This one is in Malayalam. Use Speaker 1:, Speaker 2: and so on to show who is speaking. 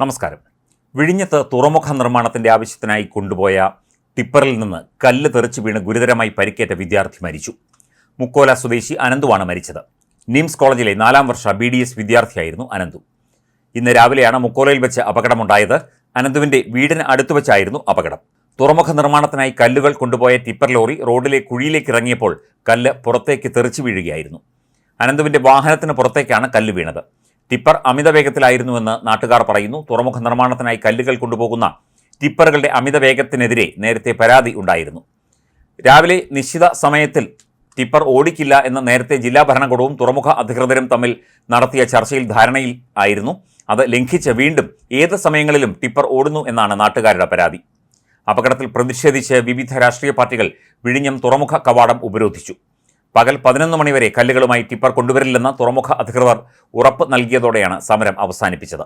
Speaker 1: നമസ്കാരം. വിഴിഞ്ഞത്ത് തുറമുഖ നിർമ്മാണത്തിന്റെ ആവശ്യത്തിനായി കൊണ്ടുപോയ ടിപ്പറിൽ നിന്ന് കല്ല് തെറിച്ചു വീണ് ഗുരുതരമായി പരിക്കേറ്റ വിദ്യാർത്ഥി മരിച്ചു. മുക്കോല സ്വദേശി അനന്തുവാണ് മരിച്ചത്. നിംസ് കോളേജിലെ നാലാം വർഷ ബി ഡി എസ് വിദ്യാർത്ഥിയായിരുന്നു അനന്തു. ഇന്ന് രാവിലെയാണ് മുക്കോലയിൽ വെച്ച് അപകടമുണ്ടായത്. അനന്തുവിന്റെ വീടിന് അടുത്തു വെച്ചായിരുന്നു അപകടം. തുറമുഖ നിർമ്മാണത്തിനായി കല്ലുകൾ കൊണ്ടുപോയ ടിപ്പർ ലോറി റോഡിലെ കുഴിയിലേക്ക് ഇറങ്ങിയപ്പോൾ കല്ല് പുറത്തേക്ക് തെറിച്ചു വീഴുകയായിരുന്നു. അനന്തുവിന്റെ വാഹനത്തിന് പുറത്തേക്കാണ് കല്ല് വീണത്. ടിപ്പർ അമിത വേഗത്തിലായിരുന്നുവെന്ന് നാട്ടുകാർ പറയുന്നു. തുറമുഖ നിർമ്മാണത്തിനായി കല്ലുകൾ കൊണ്ടുപോകുന്ന ടിപ്പറുകളുടെ അമിത വേഗത്തിനെതിരെ നേരത്തെ പരാതി ഉണ്ടായിരുന്നു. രാവിലെ നിശ്ചിത സമയത്തിൽ ടിപ്പർ ഓടിക്കില്ല എന്ന് നേരത്തെ ജില്ലാ ഭരണകൂടവും തുറമുഖ അധികൃതരും തമ്മിൽ നടത്തിയ ചർച്ചയിൽ ധാരണയിൽ ആയിരുന്നു. അത് ലംഘിച്ച് വീണ്ടും ഏത് സമയങ്ങളിലും ടിപ്പർ ഓടുന്നു എന്നാണ് നാട്ടുകാരുടെ പരാതി. അപകടത്തിൽ പ്രതിഷേധിച്ച് വിവിധ രാഷ്ട്രീയ പാർട്ടികൾ വിഴിഞ്ഞം തുറമുഖ കവാടം ഉപരോധിച്ചു. പകൽ പതിനൊന്ന് മണിവരെ കല്ലുകളുമായി ടിപ്പർ കൊണ്ടുവരില്ലെന്ന് തുറമുഖ അധികൃതർ ഉറപ്പ് നൽകിയതോടെയാണ് സമരം അവസാനിപ്പിച്ചത്